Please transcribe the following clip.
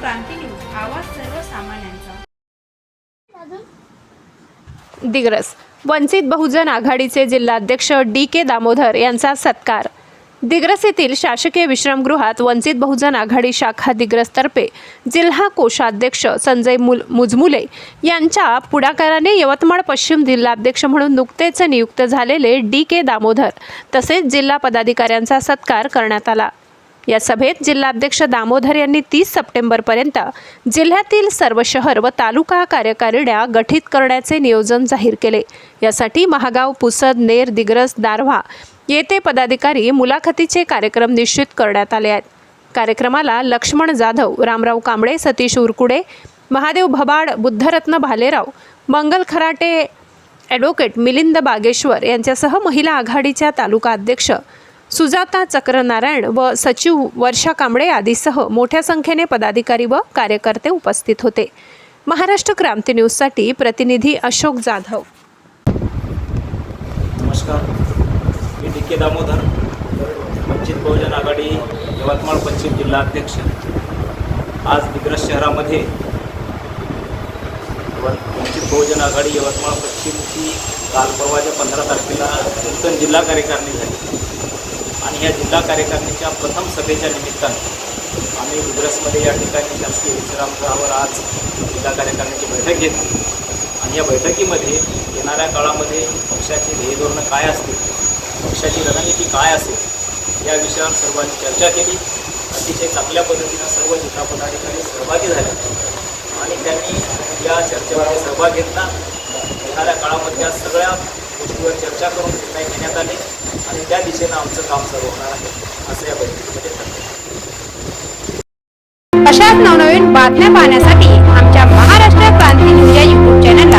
क्रांती news आवाज सर्वसामान्यांचा. दिग्रस वंचित बहुजन आघाडीचे जिल्हाध्यक्ष डी के दामोदर यांचा सत्कार. दिग्रस येथील शासकीय विश्रामगृहात वंचित बहुजन आघाडी शाखा दिग्रसतर्फे जिल्हा कोषाध्यक्ष संजय मुल मुजमुले यांच्या पुढाकाराने यवतमाळ पश्चिम जिल्हाध्यक्ष म्हणून नुकतेच नियुक्त झालेले डी के दामोदर तसेच जिल्हा पदाधिकाऱ्यांचा सत्कार करण्यात आला. या सभेत जिल्हाध्यक्ष दामोदर यांनी तीस सप्टेंबरपर्यंत जिल्ह्यातील सर्व शहर व तालुका कार्यकारिण्या गठीत करण्याचे नियोजन जाहीर केले. यासाठी महागाव पुसद नेर दिग्रस दारव्हा येथे पदाधिकारी मुलाखतीचे कार्यक्रम निश्चित करण्यात आले आहेत. कार्यक्रमाला लक्ष्मण जाधव रामराव कांबळे सतीश उरकुडे महादेव भबाड बुद्धरत्न भालेराव मंगल खराटे ॲडव्होकेट मिलिंद बागेश्वर यांच्यासह महिला आघाडीच्या तालुका अध्यक्ष सुजाता चक्रनारायण व सचिव वर्षा कांबळे आदीसह मोठ्या संख्येने पदाधिकारी व कार्यकर्ते उपस्थित होते. महाराष्ट्र क्रांती न्यूजसाठी प्रतिनिधी अशोक जाधव. नमस्कार. मी डी के दामोदर वंचित बहुजन आघाडी यवतमाळ पश्चिम जिल्हा अध्यक्ष. आज दिग्रस शहरामध्ये वंचित बहुजन आघाडी यवतमाळ पश्चिमची काल परवाच्या पंधरा तारखेला नूतन जिल्हा कार्यकारिणी झाली. आणि या जिल्हा कार्यकारिणीच्या प्रथम सभेच्या निमित्तानं आम्ही उग्रसमध्ये या ठिकाणी शासकीय विश्रामगृहावर आज जिल्हा कार्यकारिणीची बैठक घेतली. आणि या बैठकीमध्ये येणाऱ्या काळामध्ये पक्षाचे ध्येय धोरणं काय असतील पक्षाची रणनीती काय असेल या विषयावर सर्वांनी चर्चा केली. अतिशय चांगल्या पद्धतीनं सर्व जिल्हा पदाधिकारी सहभागी झाले. आणि त्यांनी या चर्चेमध्ये सहभाग घेतला. येणाऱ्या काळामध्ये या सगळ्या गोष्टीवर चर्चा करून निर्णय घेण्यात आले. आणि त्या दिशेनं आमचं काम सुरू होणार आहे असं या बैठकीमध्ये अशाच नवनवीन बातम्या पाहण्यासाठी आमच्या महाराष्ट्र क्रांती न्यूज या युट्यूब चॅनल